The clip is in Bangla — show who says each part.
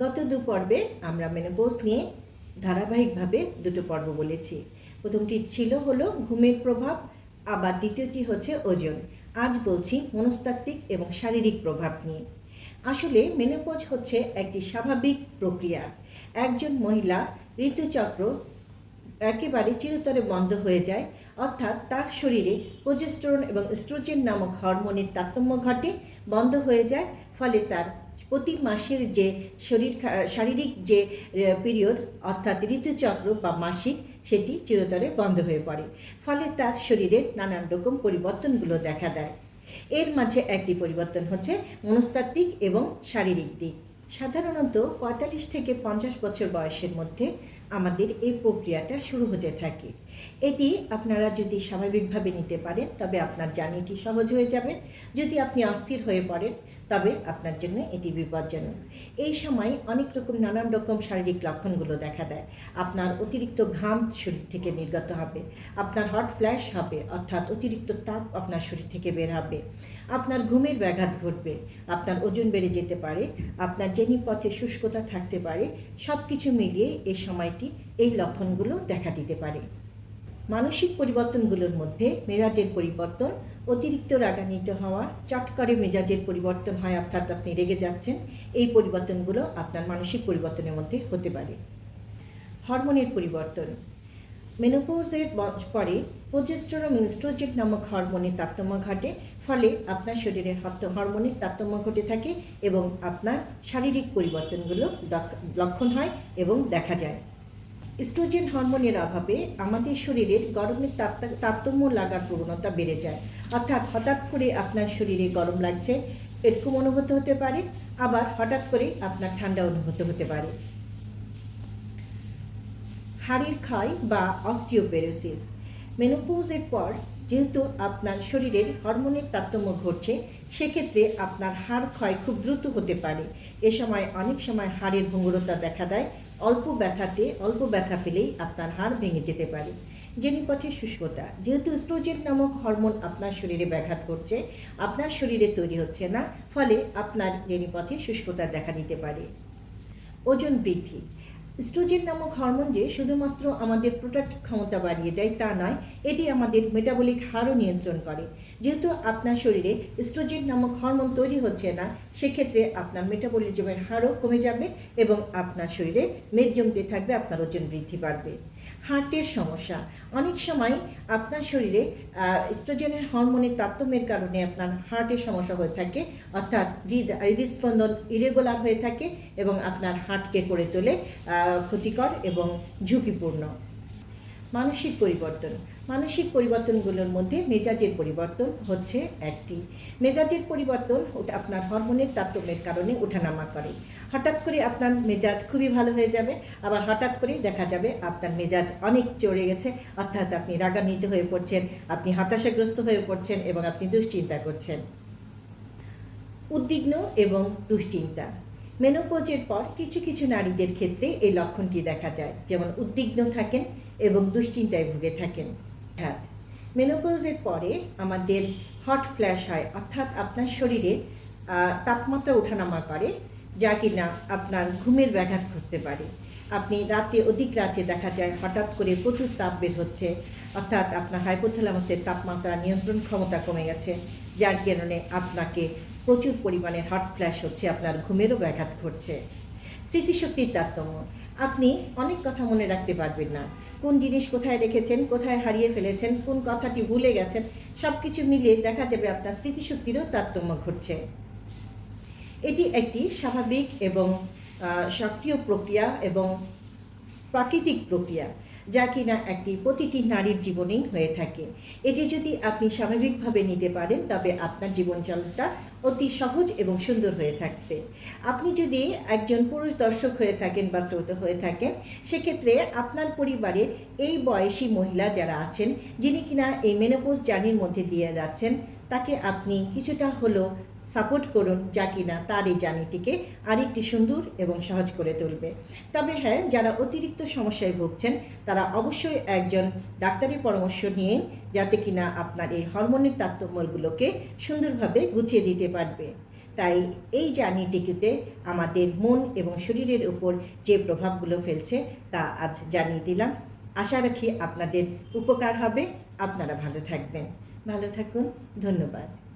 Speaker 1: গত দু পর্বে আমরা মেনোপোজ নিয়ে ধারাবাহিকভাবে দুটো পর্ব বলেছি। প্রথমটি ছিল হলো ঘুমের প্রভাব, আবার দ্বিতীয়টি হচ্ছে ওজন। আজ বলছি মনস্তাত্ত্বিক এবং শারীরিক প্রভাব নিয়ে। আসলে মেনোপজ হচ্ছে একটি স্বাভাবিক প্রক্রিয়া। একজন মহিলা ঋতুচক্র একেবারে চিরতরে বন্ধ হয়ে যায়, অর্থাৎ তার শরীরে প্রোজেস্টেরন এবং স্ট্রোজেন নামক হরমোনের তারতম্য ঘটে, বন্ধ হয়ে যায়, ফলে তার প্রতি মাসের যে শরীর শারীরিক যে পিরিয়ড অর্থাৎ ঋতুচক্র বা মাসিক, সেটি চিরতরে বন্ধ হয়ে পড়ে। ফলে তার শরীরের নানান রকম পরিবর্তনগুলো দেখা দেয়। এর মাঝে একটি পরিবর্তন হচ্ছে মনস্তাত্ত্বিক এবং শারীরিক দিক। সাধারণত পঁয়তাল্লিশ থেকে পঞ্চাশ বছর বয়সের মধ্যে আমাদের এই প্রক্রিয়াটা শুরু হতে থাকে। এটি আপনারা যদি স্বাভাবিকভাবে নিতে পারেন, তবে আপনার জার্নিটি সহজ হয়ে যাবে। যদি আপনি অস্থির হয়ে পড়েন তবে আপনার জন্য এটি বিপজ্জনক। এই সময় অনেক রকম নানান রকম শারীরিক লক্ষণগুলো দেখা দেয়। আপনার অতিরিক্ত ঘাম শরীর থেকে নির্গত হবে। আপনার হট ফ্ল্যাশ হবে, অর্থাৎ অতিরিক্ত তাপ আপনার শরীর থেকে বের হবে। আপনার ঘুমের ব্যাঘাত ঘটবে। আপনার ওজন বেড়ে যেতে পারে। আপনার জেনি পথে শুষ্কতা থাকতে পারে। সব কিছু মিলিয়ে এই সময়টি এই লক্ষণগুলো দেখা দিতে পারে। মানসিক পরিবর্তনগুলোর মধ্যে মেরাজের পরিবর্তন অতিরিক্ত রাগান্বিত হওয়া, চট করে মেজাজের পরিবর্তন হয় অর্থাৎ আপনি রেগে যাচ্ছেন, এই পরিবর্তনগুলো আপনার মানসিক পরিবর্তনের মধ্যে হতে পারে। হরমোনের পরিবর্তন। মেনোপোজের পরে প্রোজেস্টেরন এবং স্ট্রোজেন নামক হরমোনের তারতম্য ঘটে, ফলে আপনার শরীরের হরমোনের তারতম্য ঘটে থাকে এবং আপনার শারীরিক পরিবর্তনগুলো লক্ষণ হয় এবং দেখা যায়। স্ট্রোজেন হরমোনের অভাবে আমাদের শরীরের গরমের তারতম্য লাগার প্রবণতা বেড়ে যায়। অর্থাৎ হঠাৎ করে আপনার শরীরে গরম লাগছে, এরকম অনুভূত হতে পারে। আবার হঠাৎ করে আপনার ঠান্ডা অনুভূত হতে পারে। হাড়ের ক্ষয় বা অস্টিওপেরোসিস। মেনোপোজের পর যেহেতু আপনার শরীরের হরমোনের তারতম্য ঘটছে, সেক্ষেত্রে আপনার হাড় ক্ষয় খুব দ্রুত হতে পারে। এ সময় অনেক সময় হাড়ের ভঙ্গুরতা দেখা দেয়, অল্প ব্যথাতে অল্প ব্যথা পেলেই আপনার হাড় ভেঙে যেতে পারে। জেনিপথে শুষ্কতা, যেহেতু স্ট্রোজেন নামক হরমোন আপনার শরীরে ব্যাঘাত করছে আপনার শরীরে তৈরি হচ্ছে না, ফলে আপনার জেনিপথে শুষ্কতা দেখা দিতে পারে। ওজন বৃদ্ধি স্ট্রোজেন নামক হরমোন যে শুধুমাত্র আমাদের প্রোটাক্ট ক্ষমতা বাড়িয়ে দেয় তা নয়, এটি আমাদের মেটাবলিক হারও নিয়ন্ত্রণ করে। যেহেতু আপনার শরীরে স্ট্রোজেন নামক হরমোন তৈরি হচ্ছে না, সেক্ষেত্রে আপনার মেটাবলিজমের হারও কমে যাবে এবং আপনার শরীরে মেদ জমতে থাকবে, আপনার ওজন বৃদ্ধি পাবে। হার্টের সমস্যা। অনেক সময় আপনার শরীরে স্ট্রোজেনের হরমোনের তারতম্যের কারণে আপনার হার্টের সমস্যা হয়ে থাকে, অর্থাৎ হৃদ, হৃদস্পন্দন ইরেগুলার হয়ে থাকে এবং আপনার হার্টকে করে তোলে ক্ষতিকর এবং ঝুঁকিপূর্ণ। মানসিক পরিবর্তন। মানসিক পরিবর্তনগুলোর মধ্যে মেজাজের পরিবর্তন হচ্ছে একটি। মেজাজের পরিবর্তন ওটা আপনার হরমোনের তারতম্যের কারণে ওঠানামা করে। হঠাৎ করে আপনার মেজাজ খুবই ভালো হয়ে যাবে, আবার হঠাৎ করেই দেখা যাবে আপনার মেজাজ অনেক চড়ে গেছে, অর্থাৎ আপনি রাগান্বিত হয়ে পড়ছেন, আপনি হতাশাগ্রস্ত হয়ে পড়ছেন এবং আপনি দুশ্চিন্তা করছেন। উদ্বিগ্ন এবং দুশ্চিন্তা। মেনোপোজের পর কিছু কিছু নারীদের ক্ষেত্রে এই লক্ষণটি দেখা যায়। যেমন উদ্বিগ্ন থাকেন এবং দুশ্চিন্তায় ভুগে থাকেন। হ্যাঁ মেনোপোজের পরে আমাদের হট ফ্ল্যাশ হয়, অর্থাৎ আপনার শরীরে তাপমাত্রা ওঠানামা করে, যা কিনা আপনার ঘুমের ব্যাঘাত ঘটতে পারে। আপনি রাতে, অধিক রাতে দেখা যায় হঠাৎ করে প্রচুর তাপ বের হচ্ছে, অর্থাৎ আপনার হাইপোথ্যালামাসের তাপমাত্রা নিয়ন্ত্রণ ক্ষমতা কমে গেছে, যার কারণে আপনাকে প্রচুর পরিমাণে হট ফ্ল্যাশ হচ্ছে, আপনার ঘুমেরও ব্যাঘাত ঘটছে। স্মৃতিশক্তির তারতম্য। আপনি অনেক কথা মনে রাখতে পারবেন না। কোন জিনিস কোথায় রেখেছেন, কোথায় হারিয়ে ফেলেছেন, কোন কথাটি ভুলে গেছেন সব কিছু মিলিয়ে দেখা যাবে আপনার স্মৃতিশক্তিরও তারতম্য ঘটছে। এটি একটি স্বাভাবিক এবং সক্রিয় প্রক্রিয়া এবং প্রাকৃতিক প্রক্রিয়া। যা কিনা একটি প্রতিটি নারীর জীবনেই হয়ে থাকে। এটি যদি আপনি স্বাভাবিকভাবে নিতে পারেন, তবে আপনার জীবনচলটা অতি সহজ এবং সুন্দর হয়ে থাকবে। আপনি যদি একজন পুরুষ দর্শক হয়ে থাকেন বা শ্রোত হয়ে থাকেন, সেক্ষেত্রে আপনার পরিবারের এই বয়সী মহিলা যারা আছেন, যিনি কিনা এই মেনোপোজ জার্নির মধ্যে দিয়ে যাচ্ছেন, তাকে আপনি কিছুটা হলো সাপোর্ট করুন যা কিনা তার এই জার্নিটিকে আরেকটি সুন্দর এবং সহজ করে তুলবে। তবে হ্যাঁ যারা অতিরিক্ত সমস্যায় ভুগছেন, তারা অবশ্যই একজন ডাক্তারের পরামর্শ নিয়ে যাতে কিনা আপনার এই হরমোনের তারতম্যগুলোকে সুন্দরভাবে গুছিয়ে দিতে পারবে। তাই এই জার্নিটিকুতে আমাদের মন এবং শরীরের উপর যে প্রভাবগুলো ফেলছে তা আজ জানিয়ে দিলাম। আশা রাখি আপনাদের উপকার হবে। আপনারা ভালো থাকবেন। ভালো থাকুন। ধন্যবাদ।